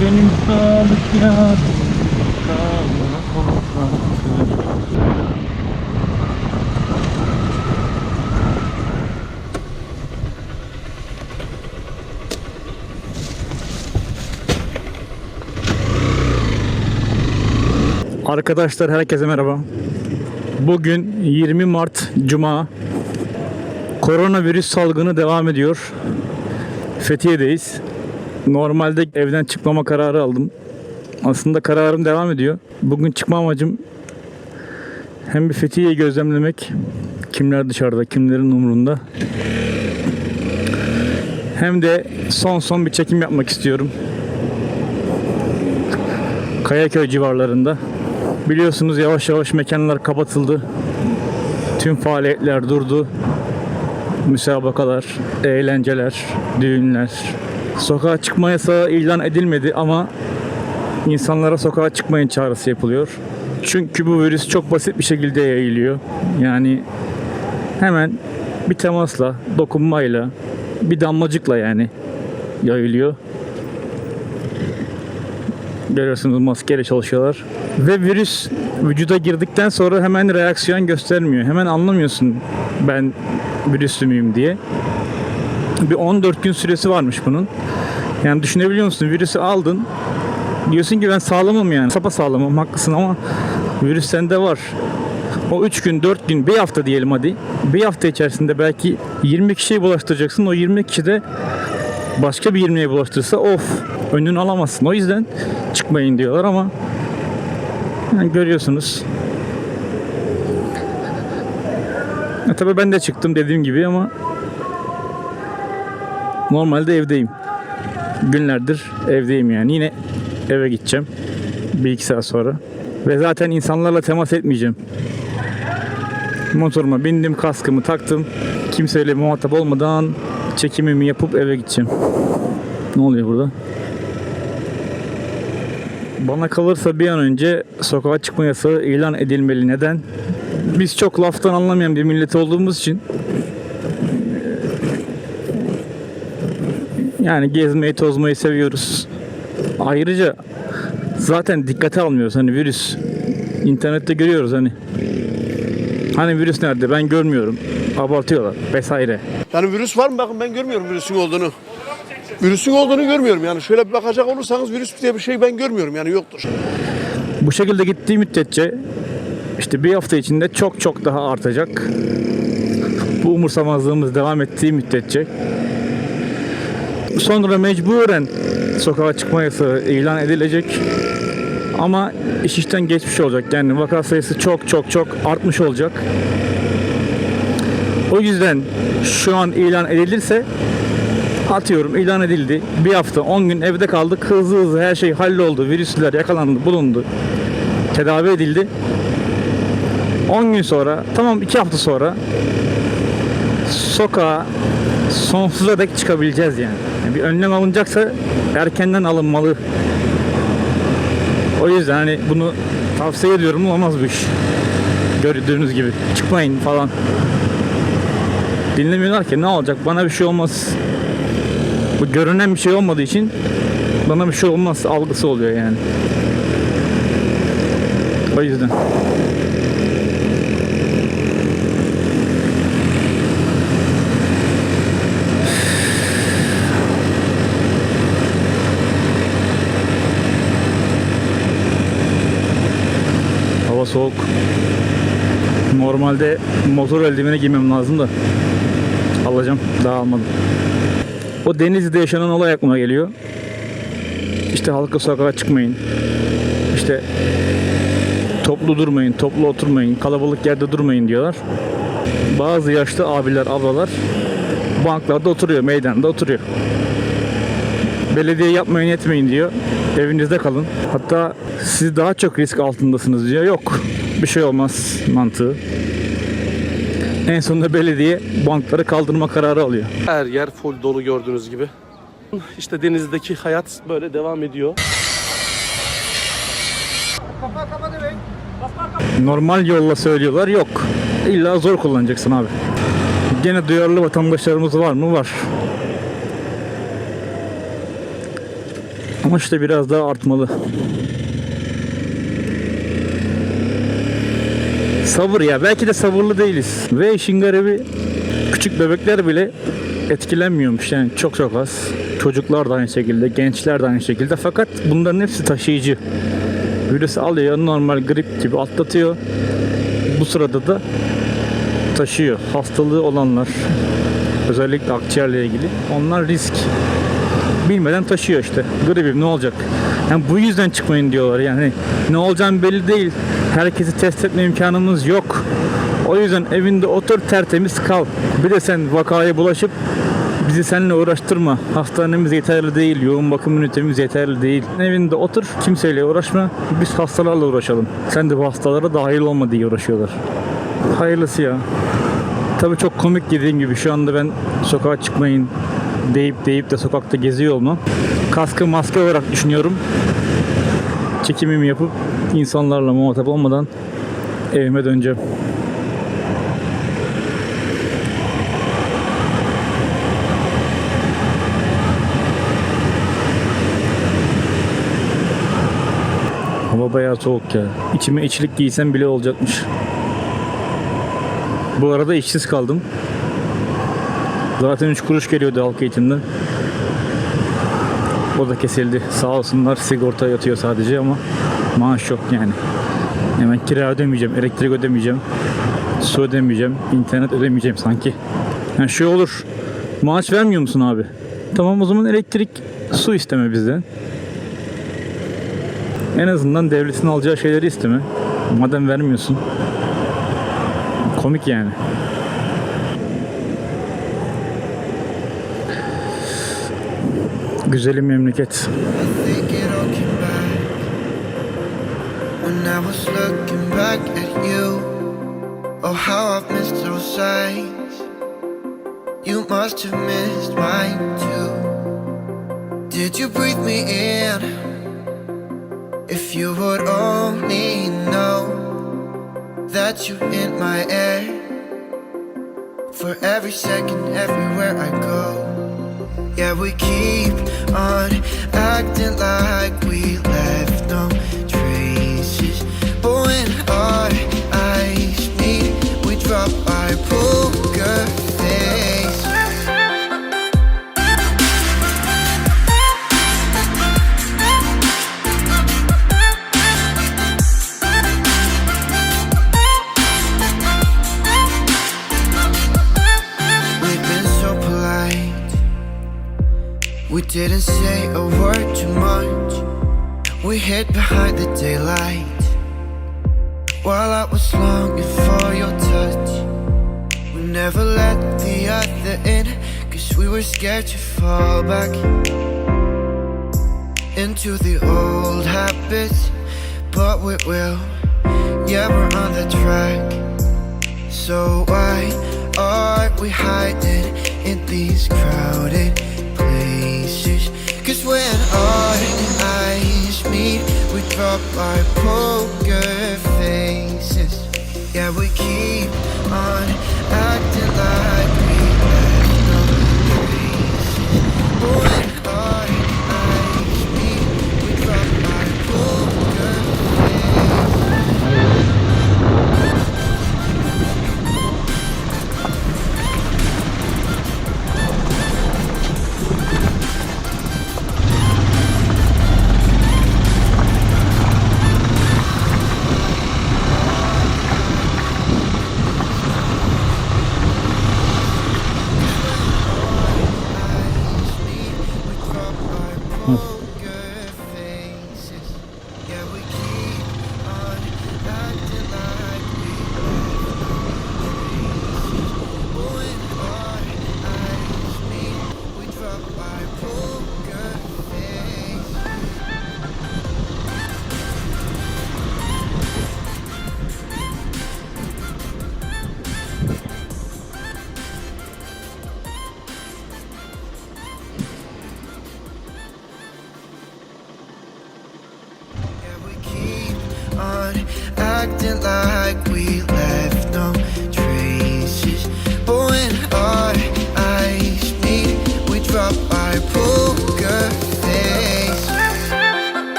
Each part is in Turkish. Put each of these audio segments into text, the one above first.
benim sadık yar Kalbına koklattı Arkadaşlar herkese merhaba. Bugün 20 Mart Cuma. Koronavirüs salgını devam ediyor. Fethiye'deyiz. Normalde evden çıkmama kararı aldım. Aslında kararım devam ediyor. Bugün çıkma amacım hem bir Fethiye'yi gözlemlemek. Kimler dışarıda, kimlerin umurunda. Hem de son son bir çekim yapmak istiyorum. Kayaköy civarlarında. Biliyorsunuz yavaş yavaş mekanlar kapatıldı. Tüm faaliyetler durdu. Müsabakalar, eğlenceler, düğünler. Sokağa çıkma yasağı ilan edilmedi ama insanlara sokağa çıkmayın çağrısı yapılıyor. Çünkü bu virüs çok basit bir şekilde yayılıyor. Yani hemen bir temasla, dokunmayla, bir damlacıkla yani yayılıyor. Görüyorsunuz maskeyle çalışıyorlar. Ve virüs vücuda girdikten sonra hemen reaksiyon göstermiyor. Hemen anlamıyorsun ben virüslü müyüm diye. Bir 14 gün süresi varmış bunun. Yani düşünebiliyor musun? Virüsü aldın. Diyorsun ki ben sağlamım yani. Sapa sağlamım haklısın ama virüs sende var. O 3 gün, 4 gün, bir hafta diyelim hadi. Bir hafta içerisinde belki 20 kişiye bulaştıracaksın. O 20 kişi de başka bir 20'ye bulaştırsa of önünü alamazsın. O yüzden çıkmayın diyorlar ama yani görüyorsunuz. E tabii ben de çıktım dediğim gibi ama normalde evdeyim. Günlerdir evdeyim yani. Yine eve gideceğim. Bir iki saat sonra. Ve zaten insanlarla temas etmeyeceğim. Motoruma bindim, kaskımı taktım. Kimseyle muhatap olmadan çekimimi yapıp eve gideceğim. Ne oluyor burada? Bana kalırsa bir an önce sokağa çıkma yasağı ilan edilmeli. Neden? Biz çok laftan anlamayan bir millet olduğumuz için yani gezmeyi tozmayı seviyoruz. Ayrıca zaten dikkate almıyoruz hani virüs. İnternette görüyoruz hani. Hani virüs nerede ben görmüyorum. Abartıyorlar vesaire. Yani virüs var mı? Bakın ben görmüyorum virüsün olduğunu. Virüsün olduğunu görmüyorum. Yani şöyle bir bakacak olursanız virüs diye bir şey ben görmüyorum. Yani yoktur. Bu şekilde gittiği müddetçe işte bir hafta içinde çok çok daha artacak. Bu umursamazlığımız devam ettiği müddetçe. Sonra mecburen sokağa çıkma yasağı ilan edilecek. Ama iş işten geçmiş olacak. Yani vaka sayısı çok çok çok artmış olacak. O yüzden şu an ilan edilirse atıyorum ilan edildi. Bir hafta 10 gün evde kaldık. Hızlı hızlı her şey halloldu. Virüsler yakalandı, bulundu. Tedavi edildi. 10 gün sonra tamam 2 hafta sonra sokağa sonsuza dek çıkabileceğiz yani. Yani Bir önlem alınacaksa erkenden alınmalı. O yüzden hani bunu tavsiye ediyorum olmaz bu iş. Gördüğünüz gibi. Çıkmayın falan. Dinlemiyorlar ki ne olacak bana bir şey olmaz. Bu görünen bir şey olmadığı için bana bir şey olmaz algısı oluyor yani. O yüzden. Soğuk. Normalde motor eldiveni giymem lazım da alacağım. Daha almadım. O Denizli'de yaşanan olay aklıma geliyor. İşte halka sokağa çıkmayın. İşte toplu durmayın, toplu oturmayın, kalabalık yerde durmayın diyorlar. Bazı yaşlı abiler, ablalar banklarda oturuyor, meydanda oturuyor. Belediye yapmayın etmeyin diyor. Evinizde kalın. Hatta siz daha çok risk altındasınız diyor. Yok. Bir şey olmaz mantığı. En sonunda belediye bankları kaldırma kararı alıyor. Her yer full dolu gördüğünüz gibi. İşte denizdeki hayat böyle devam ediyor. Normal yolla söylüyorlar yok. İlla zor kullanacaksın abi. Gene duyarlı vatandaşlarımız var mı? Var. Ama işte biraz daha artmalı. Sabır ya. Belki de sabırlı değiliz. Ve işin garibi küçük bebekler bile etkilenmiyormuş. Yani çok çok az. Çocuklar da aynı şekilde, gençler de aynı şekilde. Fakat bunların hepsi taşıyıcı. Virüs alıyor, normal grip gibi atlatıyor. Bu sırada da taşıyor. Hastalığı olanlar, özellikle akciğerle ilgili, onlar risk. Bilmeden taşıyor işte. Gripim ne olacak? Yani bu yüzden çıkmayın diyorlar. Yani ne olacağını belli değil. Herkesi test etme imkanımız yok. O yüzden evinde otur tertemiz kal. Bir de sen vakaya bulaşıp bizi seninle uğraştırma. Hastanemiz yeterli değil, yoğun bakım ünitemiz yeterli değil. Evinde otur, kimseyle uğraşma. Biz hastalarla uğraşalım. Sen de bu hastalara dahil olma diye uğraşıyorlar. Hayırlısı ya. Tabii çok komik dediğim gibi şu anda ben sokağa çıkmayın deyip deyip de sokakta geziyor olmam. Kaskı maske olarak düşünüyorum. Çekimimi yapıp insanlarla muhatap olmadan evime döneceğim. Hava bayağı soğuk ya. İçime içlik giysem bile olacakmış. Bu arada işsiz kaldım. Zaten 3 kuruş geliyordu halk eğitimden. O da kesildi. Sağ olsunlar sigorta yatıyor sadece ama maaş yok yani. Hemen kira ödemeyeceğim, elektrik ödemeyeceğim, su ödemeyeceğim, internet ödemeyeceğim sanki. Yani şey olur, maaş vermiyor musun abi? Tamam o zaman elektrik, su isteme bizden. En azından devletin alacağı şeyleri isteme. Madem vermiyorsun. Komik yani. At you. Oh, how I've missed those sights. You must have missed mine too. Did you breathe me in? If you would only know that you in my air for every second, everywhere I go. Yeah, we keep on acting like we left didn't say a word too much. We hid behind the daylight. While I was longing for your touch. We never let the other in. Cause we were scared to fall back into the old habits. But we will. Yeah, we're on the track. So why are we hiding in these crowded Cause when our eyes meet, we drop our poker faces. Yeah, we keep on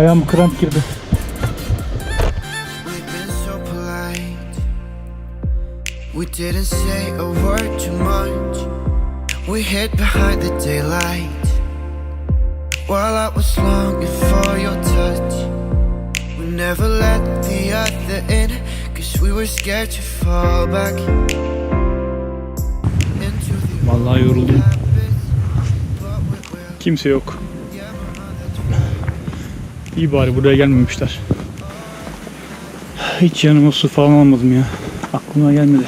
Ayağım kramp girdi. We didn't say a word too much. We hid behind the daylight. While I was longing for your touch. We never let the other in. Cause we were scared to fall back Vallahi yoruldum. Kimse yok. İyi bari buraya gelmemişler. Hiç yanıma su falan almadım ya. Aklıma gelmedi.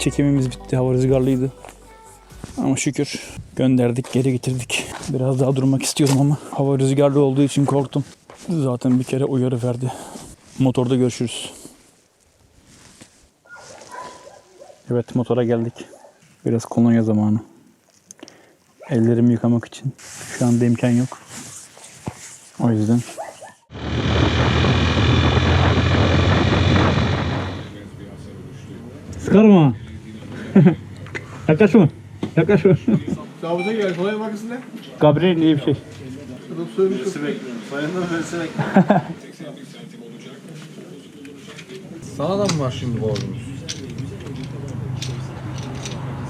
Çekimimiz bitti. Hava rüzgarlıydı. Ama şükür gönderdik, geri getirdik. Biraz daha durmak istiyordum ama hava rüzgarlı olduğu için korktum. Zaten bir kere uyarı verdi. Motorda görüşürüz. Evet motora geldik. Biraz kolonya zamanı. Ellerimi yıkamak için. Şu anda imkan yok. O yüzden. Sıkarma. Yaklaşma. Yaklaşma. Zabıta gel. Kolay bakısın ne? Gabriel diye bir şey. Sana da mı var şimdi borcumuz?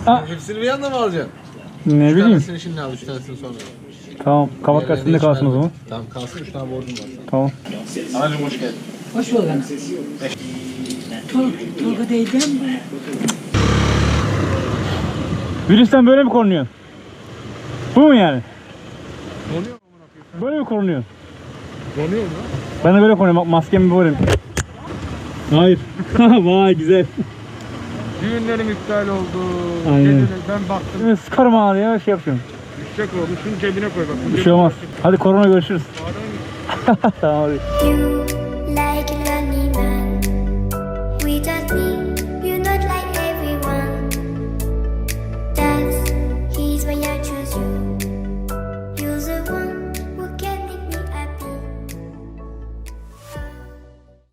Aa. Hepsini bir anda mı alacaksın? Ne Üç bileyim. tanesini şimdi al, üç tanesini sonra. Tamam. Kabak gazetinde hiç kalsın o verme. zaman. Tamam kalsın, üç tane borcum var. Tamam. Anacığım hoş geldin. Hoş bulduk. Tol Tolga teyzem mi? Virüsten böyle mi korunuyorsun? Bu mu yani? Böyle mi korunuyorsun? Donuyor mu? Ben de böyle korunuyorum. Bak maskemi böyle. Hayır. Vay güzel. Düğünlerim iptal oldu. Aynen. Geceler ben baktım. Şimdi sıkarım ağrı ya şey yapıyorum. Düşecek oldu. Şunu cebine koy bak. Bir şey olmaz. Hadi korona görüşürüz. tamam hadi.